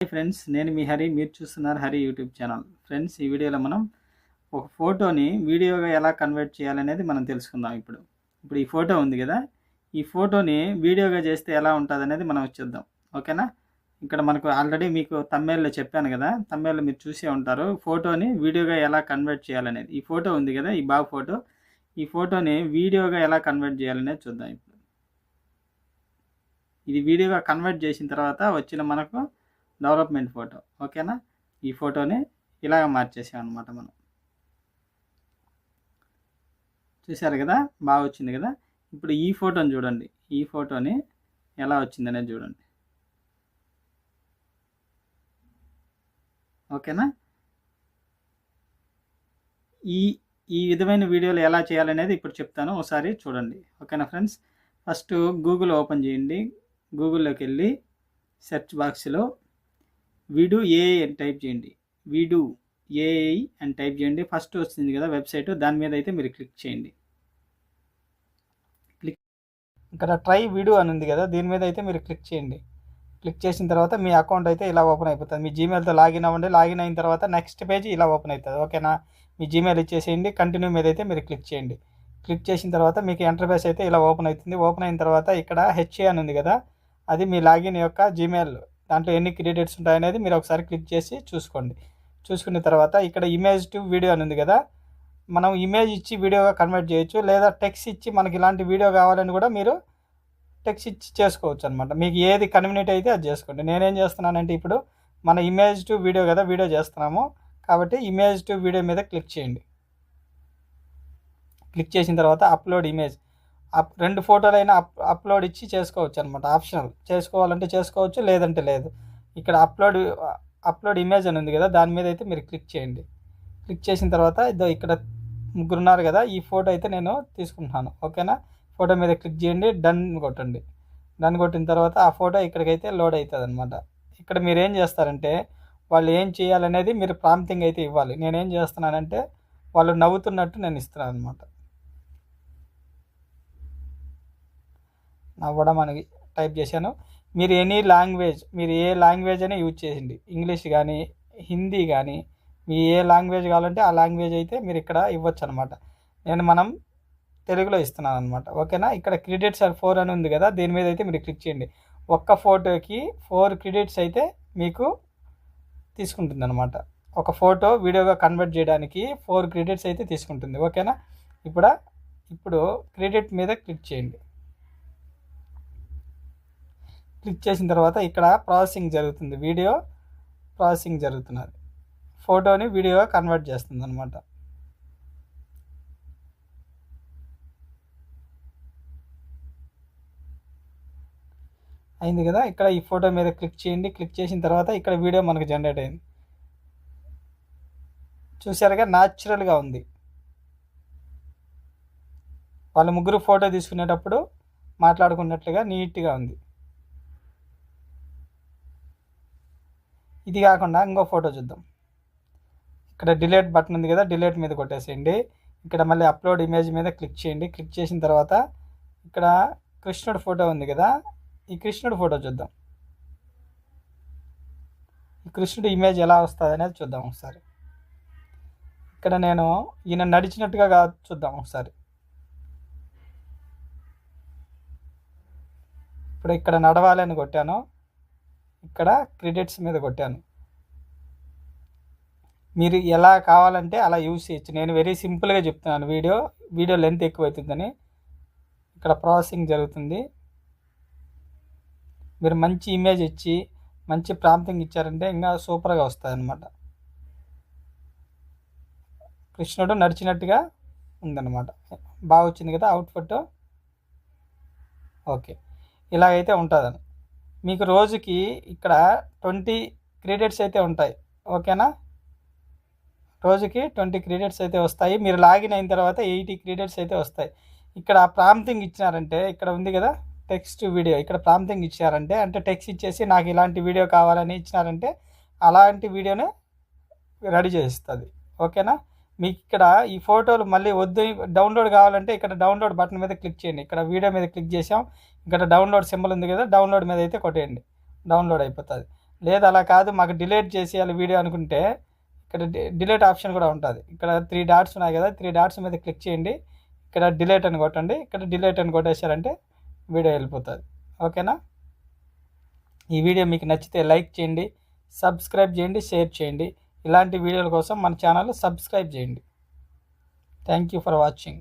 Hi friends నేను మీ హరి మీరు చూస్తున్నారు హరి యూట్యూబ్ ఛానల్. ఫ్రెండ్స్ ఈ వీడియోలో మనం ఒక ఫోటోని వీడియోగా ఎలా కన్వర్ట్ చేయాలనేది మనం తెలుసుకుందాం ఇప్పుడు. ఇప్పుడు ఈ ఫోటో ఉంది కదా ఈ ఫోటోని వీడియోగా చేస్తే ఎలా ఉంటుంది అనేది మనం చూద్దాం. ఓకేనా? ఇక్కడ మనకు ఆల్రెడీ మీకు తమ్మేల్లో చెప్పాను కదా తమ్మేళ్ళు మీరు చూసే ఉంటారు. ఫోటోని వీడియోగా ఎలా కన్వర్ట్ చేయాలనేది. ఈ ఫోటో ఉంది కదా ఈ బాబు ఫోటో. ఈ ఫోటోని వీడియోగా ఎలా కన్వర్ట్ చేయాలనేది చూద్దాం ఇప్పుడు. ఇది వీడియోగా కన్వర్ట్ చేసిన తర్వాత వచ్చిన మనకు డెవలప్మెంట్ ఫోటో. ఓకేనా? ఈ ఫోటోని ఇలాగ మార్చేసాం అనమాట మనం. చూశారు కదా? బాగా వచ్చింది కదా? ఇప్పుడు ఈ ఫోటోని చూడండి. ఈ ఫోటోని ఎలా వచ్చిందనేది చూడండి. ఓకేనా? ఈ ఈ విధమైన వీడియోలు ఎలా చేయాలనేది ఇప్పుడు చెప్తాను. ఒకసారి చూడండి. ఓకేనా ఫ్రెండ్స్? ఫస్ట్ గూగుల్ ఓపెన్ చేయండి. గూగుల్లోకి వెళ్ళి సెర్చ్ బాక్స్లో విడు ఏ అని టైప్ చేయండి. విడు ఏఐ అని టైప్ చేయండి. ఫస్ట్ వస్తుంది కదా వెబ్సైట్ దాని మీద అయితే మీరు క్లిక్ చేయండి. క్లిక్ ఇక్కడ ట్రై విడు అని ఉంది కదా దీని మీద అయితే మీరు క్లిక్ చేయండి. క్లిక్ చేసిన తర్వాత మీ అకౌంట్ అయితే ఇలా ఓపెన్ అయిపోతుంది. మీ జీమెయిల్తో లాగిన్ అవ్వండి. లాగిన్ అయిన తర్వాత నెక్స్ట్ పేజ్ ఇలా ఓపెన్ అవుతుంది. ఓకేనా? మీ జీమెయిల్ ఇచ్చేసేయండి. కంటిన్యూ మీద అయితే మీరు క్లిక్ చేయండి. క్లిక్ చేసిన తర్వాత మీకు ఇంటర్ఫేస్ అయితే ఇలా ఓపెన్ అవుతుంది. ఓపెన్ అయిన తర్వాత ఇక్కడ హెచ్ఏ అని ఉంది కదా అది మీ లాగిన్ యొక్క జీమెయిల్ దాంట్లో ఎన్ని క్రెడిట్స్ ఉంటాయనేది మీరు ఒకసారి క్లిక్ చేసి చూసుకోండి. చూసుకున్న తర్వాత ఇక్కడ ఇమేజ్ టు వీడియో అని ఉంది కదా మనం ఇమేజ్ ఇచ్చి వీడియోగా కన్వర్ట్ చేయొచ్చు లేదా టెక్స్ట్ ఇచ్చి మనకి ఇలాంటి వీడియో కావాలని కూడా మీరు టెక్స్ట్ ఇచ్చి చేసుకోవచ్చు అనమాట మీకు ఏది కన్వీనియంట్ అయితే అది చేసుకోండి. నేనేం చేస్తున్నానంటే ఇప్పుడు మన ఇమేజ్ టు వీడియో కదా వీడియో చేస్తున్నాము. కాబట్టి ఇమేజ్ టు వీడియో మీద క్లిక్ చేయండి. క్లిక్ చేసిన తర్వాత అప్లోడ్ ఇమేజ్ అప్ రెండు ఫోటోలు అయినా అప్ అప్లోడ్ ఇచ్చి చేసుకోవచ్చు అనమాట ఆప్షనల్. చేసుకోవాలంటే చేసుకోవచ్చు లేదంటే లేదు. ఇక్కడ అప్లోడ్ అప్లోడ్ ఇమేజ్ అని ఉంది కదా దాని మీద అయితే మీరు క్లిక్ చేయండి. క్లిక్ చేసిన తర్వాత ఇదో ఇక్కడ ముగ్గురు ఉన్నారు కదా ఈ ఫోటో అయితే నేను తీసుకుంటున్నాను. ఓకేనా? ఫోటో మీద క్లిక్ చేయండి డన్ కొట్టండి. డన్ కొట్టిన తర్వాత ఆ ఫోటో ఇక్కడికైతే లోడ్ అవుతుంది అనమాట ఇక్కడ మీరు ఏం చేస్తారంటే వాళ్ళు ఏం చేయాలనేది మీరు ప్రాంప్టింగ్ అయితే ఇవ్వాలి. నేనేం చేస్తున్నానంటే వాళ్ళు నవ్వుతున్నట్టు నేను ఇస్తున్నాను అనమాట నవ్వడం అని టైప్ చేశాను. మీరు ఎనీ లాంగ్వేజ్ మీరు ఏ లాంగ్వేజ్ అయినా యూజ్ చేసింది. ఇంగ్లీష్ కానీ హిందీ కానీ మీ ఏ లాంగ్వేజ్ కావాలంటే ఆ లాంగ్వేజ్ అయితే మీరు ఇక్కడ ఇవ్వచ్చు అనమాట నేను మనం తెలుగులో ఇస్తున్నాను అనమాట ఓకేనా? ఇక్కడ క్రెడిట్స్ ఆర్ ఫోర్ అని ఉంది కదా దీని మీద అయితే మీరు క్లిక్ చేయండి. ఒక్క ఫోటోకి ఫోర్ క్రెడిట్స్ అయితే మీకు తీసుకుంటుంది అనమాట ఒక ఫోటో వీడియోగా కన్వర్ట్ చేయడానికి ఫోర్ క్రెడిట్స్ అయితే తీసుకుంటుంది. ఓకేనా? ఇప్పుడు ఇప్పుడు క్రెడిట్ మీద క్లిక్ చేయండి. క్లిక్ చేసిన తర్వాత ఇక్కడ ప్రాసెసింగ్ జరుగుతుంది. వీడియో ప్రాసెసింగ్ జరుగుతున్నది. ఫోటోని వీడియోగా కన్వర్ట్ చేస్తుంది అనమాట అయింది కదా? ఇక్కడ ఈ ఫోటో మీద క్లిక్ చేయండి. క్లిక్ చేసిన తర్వాత ఇక్కడ వీడియో మనకు జనరేట్ అయింది. చూసారుగా న్యాచురల్గా ఉంది. వాళ్ళ ముగ్గురు ఫోటో తీసుకునేటప్పుడు మాట్లాడుకున్నట్లుగా నీట్గా ఉంది. ఇది కాకుండా ఇంకో ఫోటో చూద్దాం. ఇక్కడ డిలేట్ బటన్ ఉంది కదా డిలేట్ మీద కొట్టేసేయండి. ఇక్కడ మళ్ళీ అప్లోడ్ ఇమేజ్ మీద క్లిక్ చేయండి. క్లిక్ చేసిన తర్వాత ఇక్కడ కృష్ణుడు ఫోటో ఉంది కదా ఈ కృష్ణుడు ఫోటో చూద్దాం. ఈ కృష్ణుడు ఇమేజ్ ఎలా వస్తుంది అనేది చూద్దాం ఒకసారి. ఇక్కడ నేను ఈయన నడిచినట్టుగా కా చూద్దాం ఒకసారి. ఇప్పుడు ఇక్కడ నడవాలి అని కొట్టాను. ఇక్కడ క్రెడిట్స్ మీద కొట్టాను. మీరు ఎలా కావాలంటే అలా యూజ్ చేయొచ్చు. నేను వెరీ సింపుల్గా చెప్తున్నాను. వీడియో వీడియో లెంత్ ఎక్కువ అవుతుందని ఇక్కడ ప్రాసెసింగ్ జరుగుతుంది. మీరు మంచి ఇమేజ్ ఇచ్చి మంచి ప్రాంప్టింగ్ ఇచ్చారంటే ఇంకా సూపర్గా వస్తుంది అనమాట కృష్ణుడు నడిచినట్టుగా ఉందన్నమాట. బాగా వచ్చింది కదా అవుట్ఫుట్ ఓకే ఇలాగైతే ఉంటుందని మీకు రోజుకి ఇక్కడ ట్వంటీ క్రెడిట్స్ అయితే ఉంటాయి. ఓకేనా? రోజుకి ట్వంటీ క్రెడిట్స్ అయితే వస్తాయి. మీరు లాగిన్ అయిన తర్వాత ఎయిటీ క్రెడిట్స్ అయితే వస్తాయి. ఇక్కడ ప్రాంతింగ్ ఇచ్చినారంటే ఇక్కడ ఉంది కదా టెక్స్ట్ వీడియో. ఇక్కడ ప్రాంతింగ్ ఇచ్చారంటే అంటే టెక్స్ట్ ఇచ్చేసి నాకు ఇలాంటి వీడియో కావాలని ఇచ్చినారంటే అలాంటి వీడియోనే రెడీ చేస్తుంది. ఓకేనా? మీకు ఇక్కడ ఈ ఫోటోలు మళ్ళీ వద్దు. డౌన్లోడ్ కావాలంటే ఇక్కడ డౌన్లోడ్ బటన్ మీద క్లిక్ చేయండి. ఇక్కడ వీడియో మీద క్లిక్ చేసాం ఇక్కడ డౌన్లోడ్ సింబల్ ఉంది కదా డౌన్లోడ్ మీద అయితే కొట్టేయండి. డౌన్లోడ్ అయిపోతుంది. లేదు అలా కాదు. మాకు డిలీట్ చేసేయాలి వీడియో అనుకుంటే ఇక్కడ డిలీట్ ఆప్షన్ కూడా ఉంటుంది. ఇక్కడ త్రీ డాట్స్ ఉన్నాయి కదా త్రీ డాట్స్ మీద క్లిక్ చేయండి. ఇక్కడ డిలీట్ అని కొట్టండి. ఇక్కడ డిలీట్ అని కొట్టేశారంటే వీడియో వెళ్ళిపోతుంది. ఓకేనా? ఈ వీడియో మీకు నచ్చితే లైక్ చేయండి సబ్స్క్రైబ్ చేయండి షేర్ చేయండి. ఇలాంటి వీడియోల కోసం మన ఛానల్ సబ్స్క్రైబ్ చేయండి. Thank you for watching